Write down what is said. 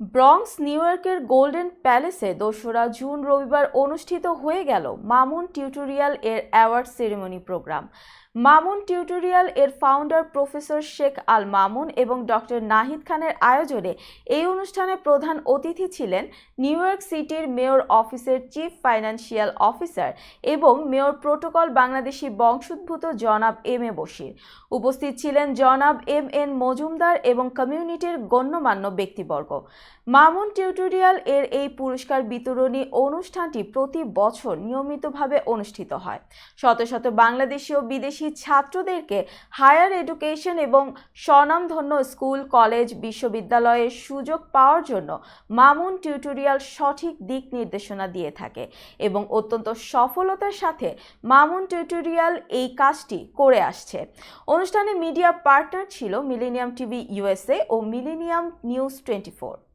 Bronx New ইয়র্কের golden প্যালেসে দোসরা জুন রবিবার অনুষ্ঠিত হয়ে গেল মামুন টিউটোরিয়াল এর award ceremony programme. Mamun tutorial এর ফাউন্ডার প্রফেসর শেখ আল মামুন এবং ডক্টর নাহিদ খানের আয়োজনে এই অনুষ্ঠানে প্রধান অতিথি ছিলেন নিউ ইয়র্ক সিটির মেয়র অফিসের চিফ ফাইন্যান্সিয়াল অফিসার এবং মেয়র প্রোটোকল বাংলাদেশি বংশোদ্ভূত জনাব এম এ বশির। উপস্থিত ছিলেন জনাব এম এন মজুমদার এবং কমিউনিটির গণ্যমান্য ব্যক্তিবর্গ। মামুন টিউটোরিয়াল এর এই পুরস্কার বিতরণী অনুষ্ঠানটি প্রতি বছর নিয়মিতভাবে অনুষ্ঠিত হয়। শত শত বাংলাদেশি ও বিদেশি ছাত্রদেরকে হায়ার এডুকেশন এবং স্বনামধন্য স্কুল, কলেজ, বিশ্ববিদ্যালয়ের সুযোগ পাওয়ার জন্য মামুন টিউটোরিয়াল সঠিক দিক নির্দেশনা দিয়ে থাকে এবং অত্যন্ত সফলতার সাথে মামুন টিউটোরিয়াল এই কাজটি করে আসছে। অনুষ্ঠানে মিডিয়া পার্টনার ছিল মিলেনিয়াম টিভি ইউএসএ ও মিলেনিয়াম নিউজ টোয়েন্টি ফোর